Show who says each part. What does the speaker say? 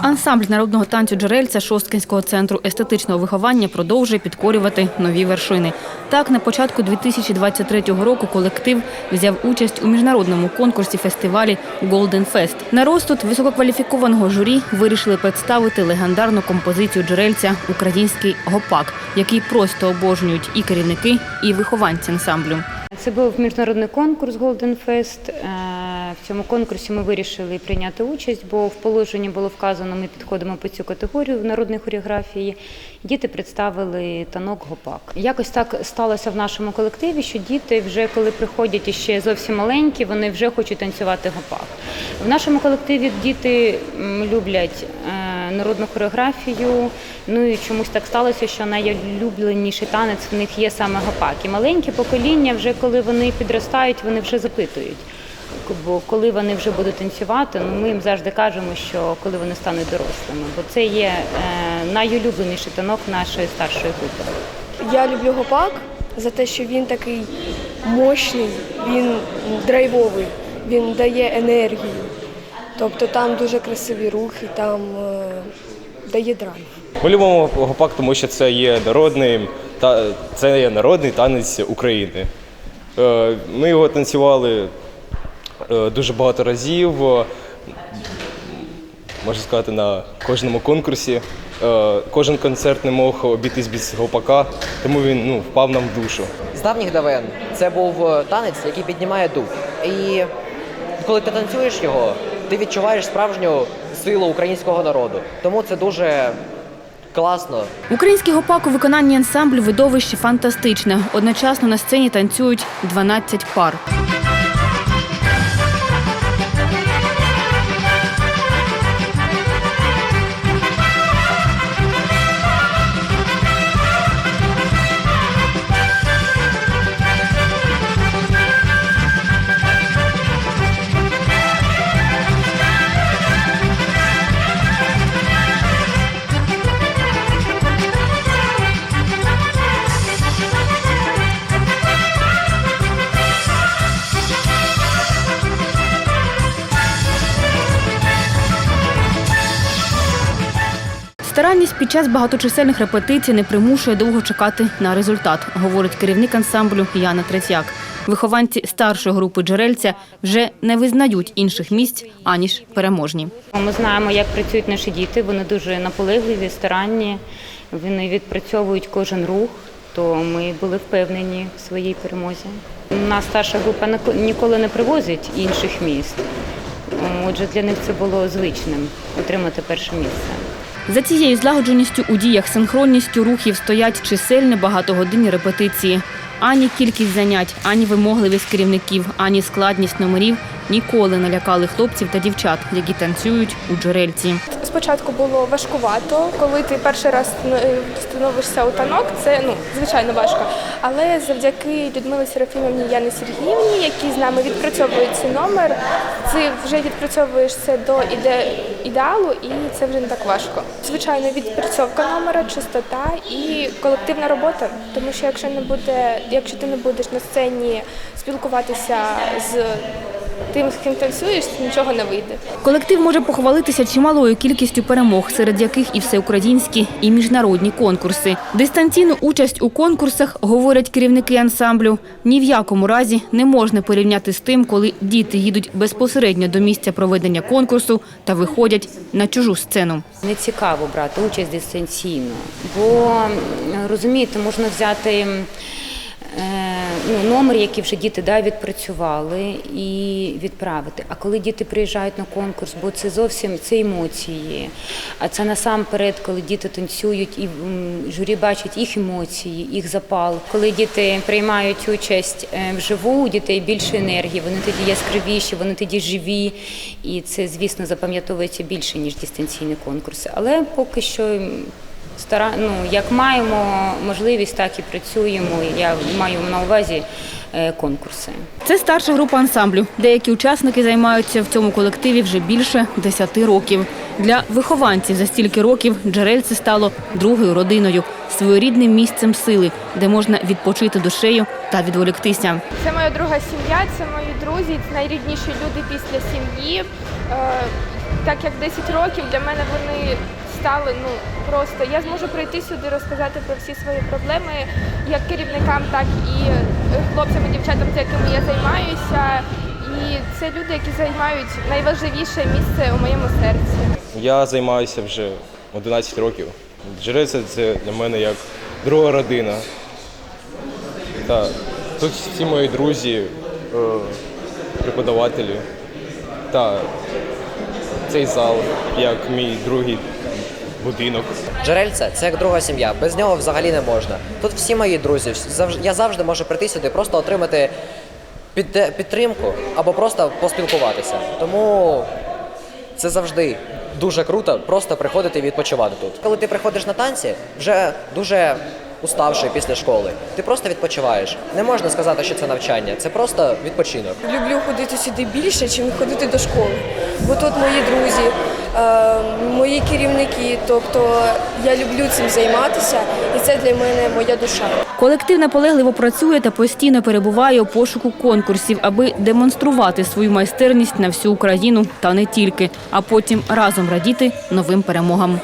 Speaker 1: Ансамбль народного танцю джерельця Шосткинського центру естетичного виховання продовжує підкорювати нові вершини. Так, на початку 2023 року колектив взяв участь у міжнародному конкурсі фестивалі Golden Fest. На розсуд висококваліфікованого журі вирішили представити легендарну композицію джерельця Український гопак, який просто обожнюють і керівники, і вихованці ансамблю.
Speaker 2: Це був міжнародний конкурс Golden Fest. В цьому конкурсі ми вирішили прийняти участь, бо в положенні було вказано, ми підходимо по цю категорію в народній хореографії. Діти представили танок гопак. Якось так сталося в нашому колективі, що діти вже коли приходять іще зовсім маленькі, вони вже хочуть танцювати гопак. В нашому колективі діти люблять е, народну хореографію. Ну і чомусь так сталося, що найулюбленіший танець в них є саме гопак. І маленьке покоління, вже коли вони підростають, вони вже запитують. Бо коли вони вже будуть танцювати, ну ми їм завжди кажемо, що коли вони стануть дорослими, бо це є е, найулюбленіший танок нашої старшої групи.
Speaker 3: Я люблю гопак за те, що він такий мощний, він драйвовий, він дає енергію. Тобто там дуже красиві рухи, там е, дає драйв.
Speaker 4: Ми любимо гопак, тому що це є народний та це є народний танець України. Е, Ми його танцювали дуже багато разів, е, можна сказати, на кожному конкурсі. Е, Кожен концерт не мог обійтись без гопака, тому він ну, впав нам в душу.
Speaker 5: З давніх давен це був е, танець, який піднімає дух. І коли ти танцюєш його, ти відчуваєш справжню силу українського народу. Тому це дуже класно.
Speaker 1: Український гопак у виконанні ансамблю видовище фантастичне. Одночасно на сцені танцюють 12 пар. Старанність під час багаточисельних репетицій не примушує довго чекати на результат, говорить керівник ансамблю Яна Третяк. Вихованці старшої групи джерельця вже не визнають інших місць аніж переможні.
Speaker 2: Ми знаємо, як працюють наші діти. Вони дуже наполегливі, старанні. Вони відпрацьовують кожен рух. То ми були впевнені в своїй перемозі. У нас старша група ніко- ніколи не привозить інших міст. Отже, для них це було звичним отримати перше місце.
Speaker 1: За цією злагодженістю у діях, синхронністю рухів стоять чисельні багатогодинні репетиції. Ані кількість занять, ані вимогливість керівників, ані складність номерів ніколи не лякали хлопців та дівчат, які танцюють у джерельці.
Speaker 3: Спочатку було важкувато, коли ти перший раз становишся у танок, це ну звичайно важко. Але завдяки Людмилі Серафімовні Яні Сергіївні, які з нами відпрацьовують цей номер, ти вже відпрацьовуєш це до іде, ідеалу, і це вже не так важко. Звичайно, відпрацьовка номера, чистота і колективна робота. Тому що якщо не буде, якщо ти не будеш на сцені спілкуватися з тим, з ким танцюєш, нічого не вийде.
Speaker 1: Колектив може похвалитися чималою кількістю перемог, серед яких і всеукраїнські, і міжнародні конкурси. Дистанційну участь у конкурсах, говорять керівники ансамблю, ні в якому разі не можна порівняти з тим, коли діти їдуть безпосередньо до місця проведення конкурсу та виходять на чужу сцену.
Speaker 2: Не цікаво брати участь дистанційно, бо розумієте, можна взяти е, ну, номер, який вже діти да, відпрацювали, і відправити. А коли діти приїжджають на конкурс, бо це зовсім це емоції. А це насамперед, коли діти танцюють і журі бачить їх емоції, їх запал. Коли діти приймають участь е, вживу, у дітей більше енергії, вони тоді яскравіші, вони тоді живі. І це, звісно, запам'ятовується більше, ніж дистанційні конкурси. Але поки що стара, ну, як маємо можливість, так і працюємо. Я маю на увазі е, конкурси.
Speaker 1: Це старша група ансамблю. Деякі учасники займаються в цьому колективі вже більше 10 років. Для вихованців за стільки років джерельце стало другою родиною, своєрідним місцем сили, де можна відпочити душею та відволіктися.
Speaker 3: Це моя друга сім'я, це мої друзі, це найрідніші люди після сім'ї. Е, так як 10 років для мене вони стали ну просто. Я зможу прийти сюди, розказати про всі свої проблеми як керівникам, так і е, хлопцям і дівчатам, з якими я займаюся. І це люди, які займають найважливіше місце у моєму серці.
Speaker 4: Я займаюся вже 11 років. Джерельце це для мене як друга родина. Та, тут всі мої друзі, е, преподавателі. Та цей зал як мій другий будинок.
Speaker 5: Джерельце це як друга сім'я. Без нього взагалі не можна. Тут всі мої друзі. Я завжди можу прийти сюди, просто отримати під, підтримку або просто поспілкуватися. Тому це завжди дуже круто, просто приходити і відпочивати тут. Коли ти приходиш на танці, вже дуже уставший після школи. Ти просто відпочиваєш. Не можна сказати, що це навчання, це просто відпочинок.
Speaker 6: Люблю ходити сюди більше, ніж ходити до школи. Бо тут мої друзі, е, мої керівники. Тобто я люблю цим займатися, і це для мене моя душа.
Speaker 1: Колектив наполегливо працює та постійно перебуває у пошуку конкурсів, аби демонструвати свою майстерність на всю Україну та не тільки, а потім разом радіти новим перемогам.